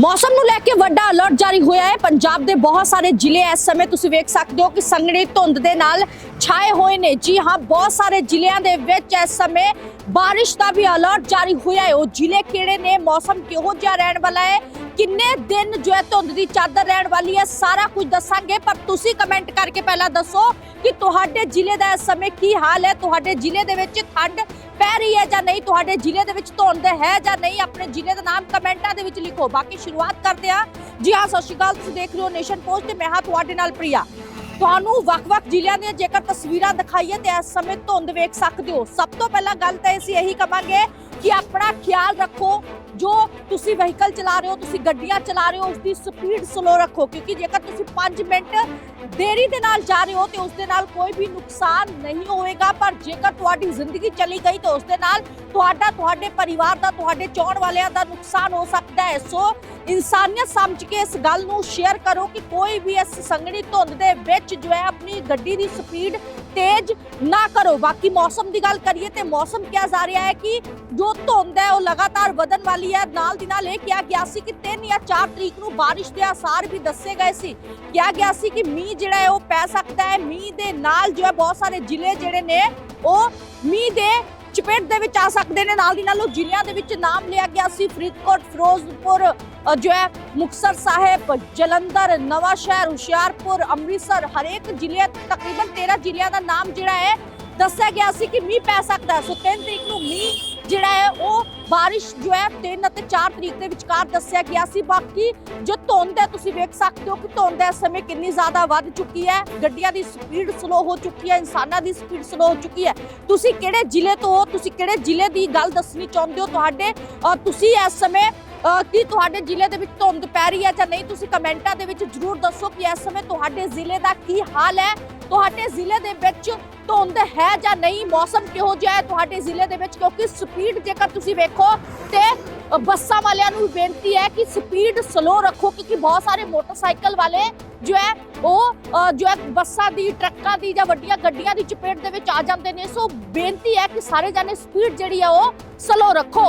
ਮੌਸਮ ਨੂੰ ਲੈ ਕੇ ਵੱਡਾ ਅਲਰਟ ਜਾਰੀ ਹੋਇਆ ਹੈ। ਪੰਜਾਬ ਦੇ ਬਹੁਤ ਸਾਰੇ ਜ਼ਿਲ੍ਹੇ ਇਸ ਸਮੇਂ ਤੁਸੀਂ ਵੇਖ ਸਕਦੇ ਹੋ ਕਿ ਸੰਘਣੀ ਧੁੰਦ ਦੇ ਨਾਲ ਛਾਏ ਹੋਏ ਨੇ। ਜੀ ਹਾਂ, ਬਹੁਤ ਸਾਰੇ ਜ਼ਿਲ੍ਹਿਆਂ ਦੇ ਵਿੱਚ ਇਸ ਸਮੇਂ ਬਾਰਿਸ਼ ਦਾ ਵੀ ਅਲਰਟ ਜਾਰੀ ਹੋਇਆ ਹੈ। ਉਹ ਜ਼ਿਲ੍ਹੇ ਕਿਹੜੇ ਨੇ? ਮੌਸਮ ਕਿਹੋ ਜਿਹਾ ਰਹਿਣ ਵਾਲਾ ਹੈ? ਕਿੰਨੇ ਦਿਨ ਜੋ ਹੈ ਧੁੰਦ ਦੀ ਚਾਦਰ ਰਹਿਣ ਵਾਲੀ ਹੈ? ਸਾਰਾ ਕੁਝ ਦੱਸਾਂਗੇ, ਪਰ ਤੁਸੀਂ ਕਮੈਂਟ ਕਰਕੇ ਪਹਿਲਾਂ ਦੱਸੋ ਕਿ ਤੁਹਾਡੇ ਜ਼ਿਲ੍ਹੇ ਦਾ ਇਸ ਸਮੇਂ ਕੀ ਹਾਲ ਹੈ? ਤੁਹਾਡੇ ਜ਼ਿਲ੍ਹੇ ਦੇ ਵਿੱਚ ਠੰਡ ਪੈ ਰਹੀ ਹੈ ਜਾਂ ਨਹੀਂ? ਤੁਹਾਡੇ ਜ਼ਿਲ੍ਹੇ ਦੇ ਵਿੱਚ ਧੁੰਦ ਹੈ ਜਾਂ ਨਹੀਂ? ਆਪਣੇ ਜ਼ਿਲ੍ਹੇ ਦਾ ਨਾਮ ਕਮੈਂਟਾਂ ਦੇ ਵਿੱਚ ਲਿਖੋ। ਬਾਕੀ ਸ਼ੁਰੂਆਤ ਕਰਦੇ ਹਾਂ। ਜੀ ਹਾਂ, ਸਤਿ ਸ਼੍ਰੀ ਅਕਾਲ। ਤੁਸੀਂ ਦੇਖ ਰਹੇ ਹੋ ਨੇਸ਼ਨ ਪੋਸਟ ਤੇ ਮੈਂ ਹਾਂ ਤੁਹਾਡੇ ਨਾਲ ਪ੍ਰਿਆ। ਤੁਹਾਨੂੰ ਵੱਖ-ਵੱਖ ਜ਼ਿਲ੍ਹਿਆਂ ਦੀਆਂ ਜੇਕਰ ਤਸਵੀਰਾਂ ਦਿਖਾਈਏ ਤੇ ਇਸ ਸਮੇਂ ਧੁੰਦ ਵੇਖ ਸਕਦੇ ਹੋ। ਸਭ ਤੋਂ ਪਹਿਲਾਂ ਗੱਲ ਤਾਂ ਅਸੀਂ ਇਹੀ ਕਵਾਂਗੇ ਕਿ ਆਪਣਾ ਖਿਆਲ ਰੱਖੋ, ਜੋ ਤੁਸੀਂ ਵਹੀਕਲ ਚਲਾ ਰਹੇ ਹੋ, ਤੁਸੀਂ ਗੱਡੀਆਂ ਚਲਾ ਰਹੇ ਹੋ ਉਸ ਦੀ ਸਪੀਡ ਸਲੋ ਰੱਖੋ, ਕਿਉਂਕਿ ਜੇਕਰ ਤੁਸੀਂ 5 ਮਿੰਟ ਦੇਰੀ ਦੇ ਨਾਲ ਜਾ ਰਹੇ ਹੋ ਤੇ ਉਸ ਦੇ ਨਾਲ ਕੋਈ ਵੀ ਨੁਕਸਾਨ ਨਹੀਂ ਹੋਵੇਗਾ ਪਰ ਜੇਕਰ ਤੁਹਾਡੀ ਜ਼ਿੰਦਗੀ ਚਲੀ ਗਈ ਤਾਂ ਉਸ ਦੇ ਨਾਲ ਤੁਹਾਡਾ, ਤੁਹਾਡੇ ਪਰਿਵਾਰ ਦਾ, ਤੁਹਾਡੇ ਚਾਹਣ ਵਾਲਿਆਂ ਦਾ ਨੁਕਸਾਨ ਹੋ ਸਕਦਾ ਹੈ। ਸੋ ਇਨਸਾਨੀਅਤ ਸਮਝ ਕੇ ਇਸ ਗੱਲ ਨੂੰ ਸ਼ੇਅਰ ਕਰੋ ਕਿ ਕੋਈ ਵੀ ਇਸ ਸੰਘਣੀ ਧੁੰਦ ਦੇ ਵਿੱਚ ਜੋ ਹੈ ਆਪਣੀ ਗੱਡੀ ਦੀ ਸਪੀਡ ਤੇਜ਼ ਨਾ ਕਰੋ। ਬਾਕੀ ਮੌਸਮ ਦੀ ਗੱਲ ਕਰੀਏ ਤੇ ਮੌਸਮ ਕਿਹਾ ਜਾ ਰਿਹਾ ਹੈ ਕਿ ਜੋ ਧੁੰਦ ਹੈ, ਉਹ ਲਗਾਤਾਰ ਵਧਣ ਵਾਲੀ ਹੈ। ਨਾਲ ਦੀ ਨਾਲ ਇਹ ਕਿਹਾ ਗਿਆ ਸੀ ਕਿ 3 ਜਾਂ 4 ਤਰੀਕ ਨੂੰ ਬਾਰਿਸ਼ ਦੇ ਆਸਾਰ ਵੀ ਦੱਸੇ ਗਏ ਸੀ। ਕਿਹਾ ਗਿਆ ਸੀ ਕਿ ਮੀਂਹ ਜਿਹੜਾ ਹੈ, ਉਹ ਪੈ ਸਕਦਾ ਹੈ। ਮੀਂਹ ਦੇ ਨਾਲ ਜੋ ਹੈ, ਬਹੁਤ ਸਾਰੇ ਜ਼ਿਲ੍ਹੇ ਜਿਹੜੇ ਨੇ, ਉਹ ਮੀਂਹ ਦੇ ਚਪੇਟ ਦੇ ਵਿੱਚ ਆ ਸਕਦੇ ਨੇ। ਨਾਲ ਦੀ ਨਾਲ ਉਹ ਜ਼ਿਲ੍ਹਿਆਂ ਦੇ ਵਿੱਚ ਨਾਮ ਲਿਆ ਗਿਆ ਸੀ। ਫਰੀਦਕੋਟ, ਫਿਰੋਜ਼ਪੁਰ ਜੋ ਹੈ, ਮੁਕਤਸਰ ਸਾਹਿਬ, ਜਲੰਧਰ ਨਵਾਂ ਸ਼ਹਿਰ ਹੁਸ਼ਿਆਰਪੁਰ, ਅੰਮ੍ਰਿਤਸਰ, ਹਰੇਕ ਜ਼ਿਲ੍ਹੇ, ਤਕਰੀਬਨ 13 ਜ਼ਿਲ੍ਹਿਆਂ ਦਾ ਨਾਮ ਜਿਹੜਾ ਹੈ, ਦੱਸਿਆ ਗਿਆ ਸੀ ਕਿ ਮੀਂਹ ਪੈ ਸਕਦਾ ਹੈ। ਸੋ 3 ਤਰੀਕ ਨੂੰ ਮੀਂਹ ਜਿਹੜਾ ਹੈ, ਉਹ ਬਾਰਿਸ਼ ਜੋ ਹੈ 3 ਅਤੇ 4 ਤਰੀਕ ਦੇ ਵਿਚਕਾਰ ਦੱਸਿਆ ਗਿਆ ਸੀ। ਬਾਕੀ ਜੋ ਧੁੰਦ ਹੈ, ਤੁਸੀਂ ਵੇਖ ਸਕਦੇ ਹੋ ਕਿ ਧੁੰਦ ਇਸ ਸਮੇਂ ਕਿੰਨੀ ਜ਼ਿਆਦਾ ਵੱਧ ਚੁੱਕੀ ਹੈ। ਗੱਡੀਆਂ ਦੀ ਸਪੀਡ ਸਲੋ ਹੋ ਚੁੱਕੀ ਹੈ, ਇਨਸਾਨਾਂ ਦੀ ਸਪੀਡ ਸਲੋ ਹੋ ਚੁੱਕੀ ਹੈ। ਤੁਸੀਂ ਕਿਹੜੇ ਜ਼ਿਲ੍ਹੇ ਤੋਂ ਹੋ, ਤੁਸੀਂ ਕਿਹੜੇ ਜ਼ਿਲ੍ਹੇ ਦੀ ਗੱਲ ਦੱਸਣੀ ਚਾਹੁੰਦੇ ਹੋ? ਤੁਹਾਡੇ ਤੁਸੀਂ ਇਸ ਸਮੇਂ ਕੀ ਤੁਹਾਡੇ ਜ਼ਿਲ੍ਹੇ ਦੇ ਵਿੱਚ ਧੁੰਦ ਪੈ ਰਹੀ ਹੈ ਜਾਂ ਨਹੀਂ? ਤੁਸੀਂ ਕਮੈਂਟਾਂ ਦੇ ਵਿੱਚ ਜਰੂਰ ਦੱਸੋ ਕਿ ਇਸ ਸਮੇਂ ਤੁਹਾਡੇ ਜ਼ਿਲ੍ਹੇ ਦਾ ਕੀ ਹਾਲ ਹੈ। ਤੁਹਾਡੇ ਜ਼ਿਲ੍ਹੇ ਦੇ ਵਿੱਚ ਧੁੰਦ ਹੈ ਜਾਂ ਨਹੀਂ, ਮੌਸਮ ਕਿਹੋ ਜਿਹਾ ਹੈ ਤੁਹਾਡੇ ਜ਼ਿਲ੍ਹੇ ਦੇ ਵਿੱਚ? ਕਿਉਂਕਿ ਸਪੀਡ ਜੇਕਰ ਤੁਸੀਂ ਵੇਖੋ ਤੇ ਬੱਸਾਂ ਵਾਲਿਆਂ ਨੂੰ ਵੀ ਬੇਨਤੀ ਹੈ ਕਿ ਸਪੀਡ ਸਲੋ ਰੱਖੋ, ਕਿਉਂਕਿ ਬਹੁਤ ਸਾਰੇ ਮੋਟਰਸਾਈਕਲ ਵਾਲੇ ਜੋ ਹੈ, ਉਹ ਜੋ ਹੈ ਬੱਸਾਂ ਦੀ, ਟਰੱਕਾਂ ਦੀ ਜਾਂ ਵੱਡੀਆਂ ਗੱਡੀਆਂ ਦੀ ਚਪੇਟ ਦੇ ਵਿੱਚ ਆ ਜਾਂਦੇ ਨੇ। ਸੋ ਬੇਨਤੀ ਹੈ ਕਿ ਸਾਰੇ ਜਾਣੇ ਸਪੀਡ ਜਿਹੜੀ ਹੈ ਉਹ ਸਲੋ ਰੱਖੋ।